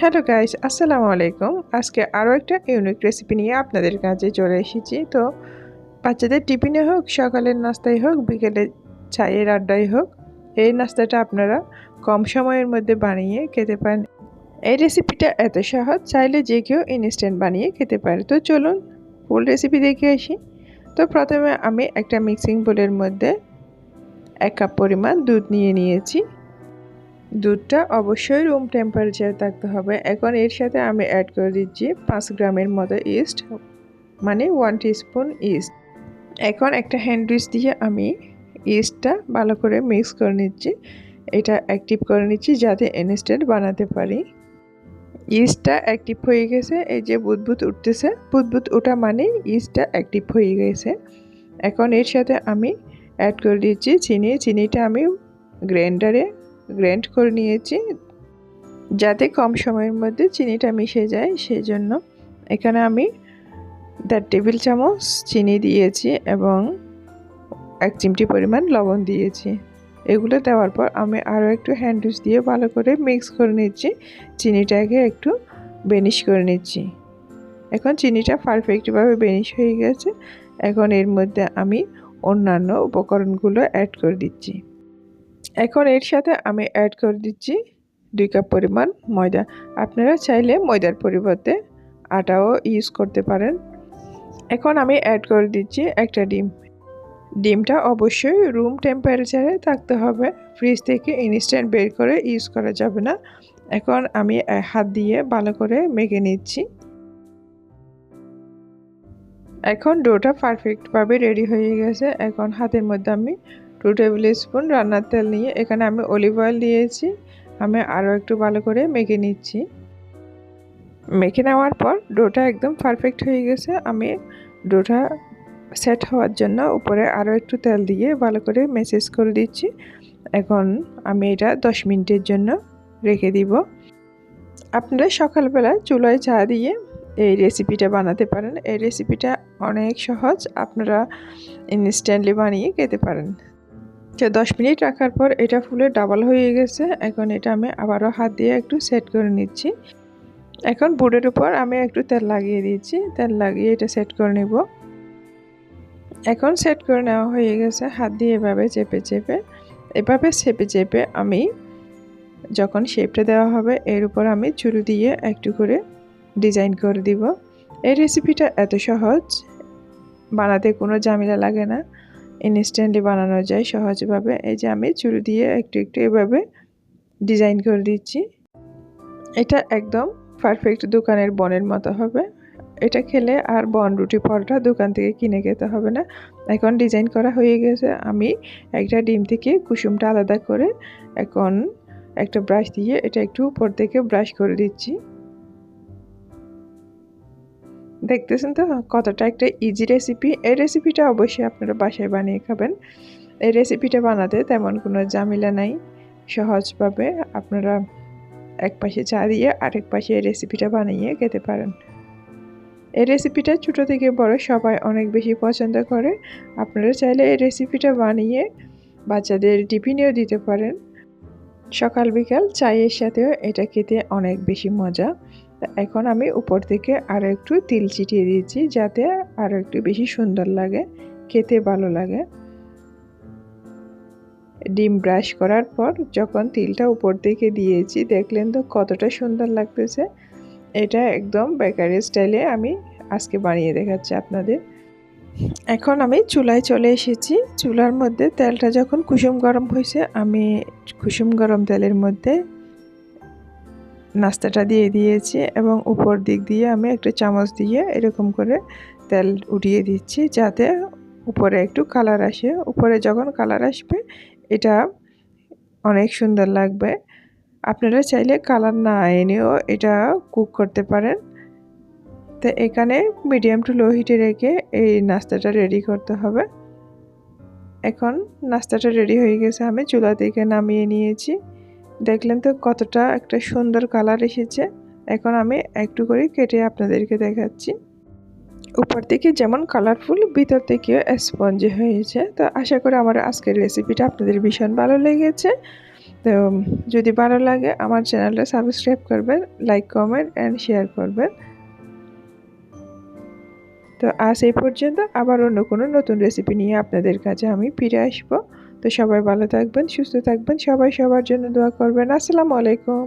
Hello guys, আসসালামু আলাইকুম। আজকে আরও একটা ইউনিক রেসিপি নিয়ে আপনাদের কাছে চলে এসেছি। তো বাচ্চাদের টিফিনে হোক, সকালের নাস্তায় হোক, বিকেলে চায়ের আড্ডায় হোক, এই নাস্তাটা আপনারা কম সময়ের মধ্যে বানিয়ে খেতে পারেন। এই রেসিপিটা এত সহজ, চাইলে যে কেউ ইনস্ট্যান্ট বানিয়ে খেতে পারে। তো চলুন ফুল রেসিপি দেখে আসি। তো প্রথমে আমি একটা মিক্সিং বোলের মধ্যে এক কাপ পরিমাণ দুধ নিয়ে নিয়েছি। দুধটা অবশ্যই রুম টেম্পারেচার থাকতে হবে। এখন এর সাথে আমি অ্যাড করে দিচ্ছি পাঁচ গ্রামের মতো ইস্ট মানে ওয়ান স্পুন ইস্ট এখন একটা হ্যান্ড উইচ দিয়ে আমি ইস্টটা ভালো করে মিক্স করে নিচ্ছি। এটা অ্যাক্টিভ করে নিচ্ছি যাতে ইনস্ট্যান্ট বানাতে পারি। ইস্টটা অ্যাক্টিভ হয়ে গেছে, এই যে বুদবুদ উঠতেছে। বুদবুদ ওঠা মানে ইস্টটা অ্যাক্টিভ হয়ে গেছে। এখন এর সাথে আমি অ্যাড করে দিচ্ছি চিনি। চিনিটা আমি গ্রাইন্ডারে গ্রাইন্ড করে নিয়েছি, যাতে কম সময়ের মধ্যে চিনিটা মিশে যায় সেই জন্য এখানে আমি দেড় টেবিল চামচ চিনি দিয়েছি এবং এক চিমটি পরিমাণ লবণ দিয়েছি। এগুলো দেওয়ার পর আমি আরও একটু হ্যান্ডউইচ দিয়ে ভালো করে মিক্স করে নিচ্ছি। চিনিটাকে একটু বেনিশ করে নিচ্ছি। এখন চিনিটা পারফেক্টভাবে বেনিশ হয়ে গেছে। এখন এর মধ্যে আমি অন্যান্য উপকরণগুলো অ্যাড করে দিচ্ছি। এখন এর সাথে আমি অ্যাড করে দিচ্ছি দুই কাপ পরিমাণ ময়দা। আপনারা চাইলে ময়দার পরিবর্তে আটাও ইউজ করতে পারেন। এখন আমি অ্যাড করে দিচ্ছি একটা ডিম। ডিমটা অবশ্যই রুম টেম্পারেচারে থাকতে হবে। ফ্রিজ থেকে ইনস্ট্যান্ট বের করে ইউজ করা যাবে না। এখন আমি হাত দিয়ে ভালো করে মেখে নিচ্ছি। এখন ডোটা পারফেক্টভাবে রেডি হয়ে গেছে। এখন হাতের মধ্যে আমি টু টেবিল স্পুন রান্নার তেল নিয়ে এখানে আমি অলিভ অয়েল দিয়েছি। আমি আরও একটু ভালো করে মেখে নিচ্ছি। মেখে নেওয়ার পর ডোটা একদম পারফেক্ট হয়ে গেছে। আমি ডোটা সেট হওয়ার জন্য উপরে আরও একটু তেল দিয়ে ভালো করে মেসেজ করে দিচ্ছি। এখন আমি এটা দশ মিনিটের জন্য রেখে দিব। আপনারা সকালবেলা চুলায় চা দিয়ে এই রেসিপিটা বানাতে পারেন। এই রেসিপিটা অনেক সহজ। আপনারা ইনস্ট্যান্টলি বানিয়ে খেতে পারেন। তো দশ মিনিট রাখার পর এটা ফুলে ডাবল হয়ে গেছে। এখন এটা আমি আবারও হাত দিয়ে একটু সেট করে নিচ্ছি। এখন বুডের উপর আমি একটু তেল লাগিয়ে দিচ্ছি। তেল লাগিয়ে এটা সেট করে নেব। এখন সেট করে নেওয়া হয়ে গেছে হাত দিয়ে এভাবে চেপে চেপে। এভাবে চেপে চেপে আমি যখন শেপটা দেওয়া হবে, এর উপর আমি চুরু দিয়ে একটু করে ডিজাইন করে দিব। এই রেসিপিটা এত সহজ। বানাতে কোনো ঝামেলা লাগে না। ইনস্ট্যান্টলি বানানো যায় সহজভাবে। এই যে আমি চুরু দিয়ে একটু একটু এভাবে ডিজাইন করে দিচ্ছি। এটা একদম পারফেক্ট দোকানের বনের মতো হবে। এটা খেলে আর বন রুটি পরোটা দোকান থেকে কিনে খেতে হবে না। এখন ডিজাইন করা হয়ে গেছে। আমি একটা ডিম থেকে কুসুমটা আলাদা করে এখন একটা ব্রাশ দিয়ে এটা একটু উপর থেকে ব্রাশ করে দিচ্ছি। দেখতেছেন তো? কতটা একটা ইজি রেসিপি এই রেসিপিটা অবশ্যই আপনারা বাসায় বানিয়ে খাবেন। এই রেসিপিটা বানাতে তেমন কোনো জামিলা নাই। সহজভাবে আপনারা এক পাশে চা দিয়ে আরেক পাশে এই রেসিপিটা বানিয়ে খেতে পারেন। এই রেসিপিটা ছোটো থেকে বড় সবাই অনেক বেশি পছন্দ করে। আপনারা চাইলে এই রেসিপিটা বানিয়ে বাচ্চাদের টিফিনেও দিতে পারেন। সকাল, বিকাল চায়ের সাথেও এটা খেতে অনেক বেশি মজা। এখন আমি উপর থেকে আরও একটু তিল ছিটিয়ে দিয়েছি যাতে আরও একটু বেশি সুন্দর লাগে, খেতে ভালো লাগে। ডিম ব্রাশ করার পর যখন তিলটা উপর থেকে দিয়েছি, দেখলেন তো কতটা সুন্দর লাগতেছে। এটা একদম বেকারি স্টাইলে আমি আজকে বানিয়ে দেখাচ্ছি আপনাদের। এখন আমি চুলায় চলে এসেছি। চুলার মধ্যে তেলটা যখন কুসুম গরম হয়েছে, আমি কুসুম গরম তেলের মধ্যে নাস্তাটা দিয়ে দিয়েছি এবং উপর দিক দিয়ে আমি একটা চামচ দিয়ে এরকম করে তেল উঠিয়ে দিচ্ছি যাতে উপরে একটু কালার আসে। উপরে যখন কালার আসবে, এটা অনেক সুন্দর লাগবে। আপনারা চাইলে কালার না এনেও এটা কুক করতে পারেন। তো এখানে মিডিয়াম টু লো হিটে রেখে এই নাস্তাটা রেডি করতে হবে। এখন নাস্তাটা রেডি হয়ে গেছে, আমি চুলা থেকে নামিয়ে নিয়েছি। দেখলেন তো কতটা একটা সুন্দর কালার এসেছে। এখন আমি একটু করে কেটে আপনাদেরকে দেখাচ্ছি। উপর থেকে যেমন কালারফুল, ভিতর থেকেও স্পঞ্জি হয়েছে। তো আশা করি আমার আজকের রেসিপিটা আপনাদের ভীষণ ভালো লেগেছে। তো যদি ভালো লাগে, আমার চ্যানেলটা সাবস্ক্রাইব করবেন লাইক কমেন্ট অ্যান্ড শেয়ার করবেন। তো আজ এই পর্যন্ত আবার অন্য কোনো নতুন রেসিপি নিয়ে আপনাদের কাছে আমি ফিরে আসব। তো সবাই ভালো থাকবেন, সুস্থ থাকবেন, সবাই সবার জন্য দোয়া করবেন। আসসালামু আলাইকুম।